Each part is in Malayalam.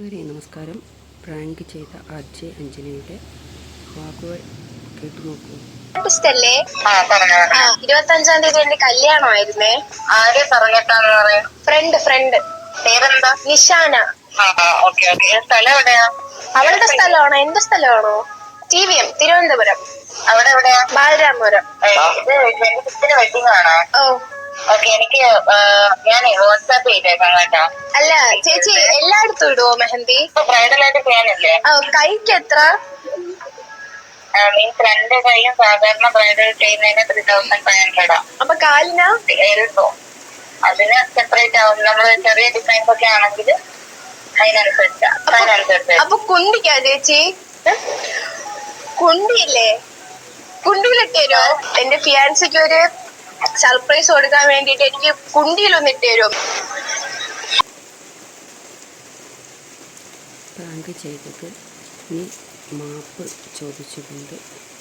കൂട്ടുകാരെ നമസ്കാരം. പ്രാങ്ക് ചെയ്ത അജയ് അഞ്ജനയുടെ വാക്കുകൾ കേട്ടു നോക്കൂ. ഇഷ്ടല്ലേ ആ ഇരുപത്തി അഞ്ചാം തീയതി എന്റെ കല്യാണമായിരുന്നേ. ആരെ പറഞ്ഞിട്ടാന്ന് പറയാം ഫ്രണ്ട് ഫ്രണ്ട്. പേരെന്താ? നിഷാന. സ്ഥലം എവിടെയാ? അവളുടെ സ്ഥലമാണോ? എന്റെ സ്ഥലമാണോ? T V M Thiruvananthapuram. അവിടെ എവിടെയാ? ബാലരാമപുരം. ഇത് വെഡിങ് ആണോ ഓ. ഓക്കെ എനിക്ക് ഞാൻ വാട്സാപ്പ് ചെയ്തേക്കാം കേട്ടോ. അല്ല ചേച്ചി എല്ലായിടത്തും ഇടുവോ മെഹന്തി? ബ്രൈഡൽ ബ്രൈഡലായിട്ട് ചെയ്യാനില്ലേ? കൈക്ക് എത്ര? മീൻസ് രണ്ട് കൈയും സാധാരണ ബ്രൈഡൽ ചെയ്യുന്നതിന് ത്രീ തൗസൻഡ് ഫൈവ് ഹൺഡ്രഡാ അപ്പൊ കാലിന്? എഴുതോ അതിന് സെപ്പറേറ്റ് ആവും. നമ്മൾ ചെറിയ ഡിസൈൻസ് ഒക്കെ ആണെങ്കിൽ അതിനനുസരിച്ചാ. അതിനനുസരിച്ച് അപ്പൊ കുണ്ടിക്കാ ചേച്ചി? കുണ്ടിയില്ലേ? കുണ്ടിയിലിട്ട് എന്റെ ഫിയാൻസിക്ക് ഒരു സർപ്രൈസ് കൊടുക്കാൻ വേണ്ടിട്ട് എനിക്ക് കുണ്ടിയിലൊന്ന് ഇട്ട് തരുമോ? പ്രാങ്ക് ചെയ്തത് നീ മാപ്പ് ചോദിച്ചുകൊണ്ട്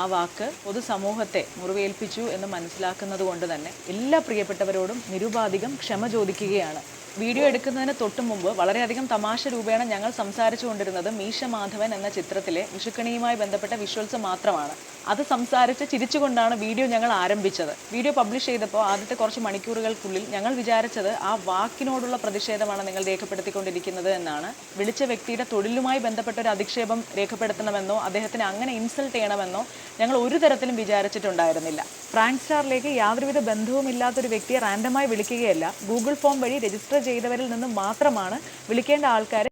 ആ വാക്ക് പൊതുസമൂഹത്തെ മുറിവേൽപ്പിച്ചു എന്ന് മനസ്സിലാക്കുന്നത് കൊണ്ട് തന്നെ എല്ലാ പ്രിയപ്പെട്ടവരോടും നിരുപാധികം ക്ഷമ ചോദിക്കുകയാണ്. വീഡിയോ എടുക്കുന്നതിന് തൊട്ടു മുമ്പ് വളരെയധികം തമാശ രൂപേണ ഞങ്ങൾ സംസാരിച്ചു കൊണ്ടിരുന്നത് മീശ മാധവൻ എന്ന ചിത്രത്തിലെ വിഷുക്കണിയുമായി ബന്ധപ്പെട്ട വിഷ്വൽസ് മാത്രമാണ്. അത് സംസാരിച്ച് ചിരിച്ചുകൊണ്ടാണ് വീഡിയോ ഞങ്ങൾ ആരംഭിച്ചത്. വീഡിയോ പബ്ലിഷ് ചെയ്തപ്പോൾ ആദ്യത്തെ കുറച്ച് മണിക്കൂറുകൾക്കുള്ളിൽ ഞങ്ങൾ വിചാരിച്ചത് ആ വാക്കിനോടുള്ള പ്രതിഷേധമാണ് നിങ്ങൾ രേഖപ്പെടുത്തിക്കൊണ്ടിരിക്കുന്നത് എന്നാണ്. വിളിച്ച വ്യക്തിയുടെ തൊഴിലുമായി ബന്ധപ്പെട്ട ഒരു അധിക്ഷേപം രേഖപ്പെടുത്തണമെന്നോ അദ്ദേഹത്തിന് അങ്ങനെ ഇൻസൾട്ട് ചെയ്യണമെന്നോ ഞങ്ങൾ ഒരു തരത്തിലും വിചാരിച്ചിട്ടുണ്ടായിരുന്നില്ല. ഫ്രാങ്ക് സ്റ്റാറിലേക്ക് യാതൊരുവിധ ബന്ധവുമില്ലാത്ത ഒരു വ്യക്തിയെ റാൻഡമായി വിളിക്കുകയല്ല. ഗൂഗിൾ ഫോം വഴി രജിസ്റ്റർ ചെയ്തവരിൽ നിന്ന് മാത്രമാണ് വിളിക്കേണ്ട ആൾക്കാരെ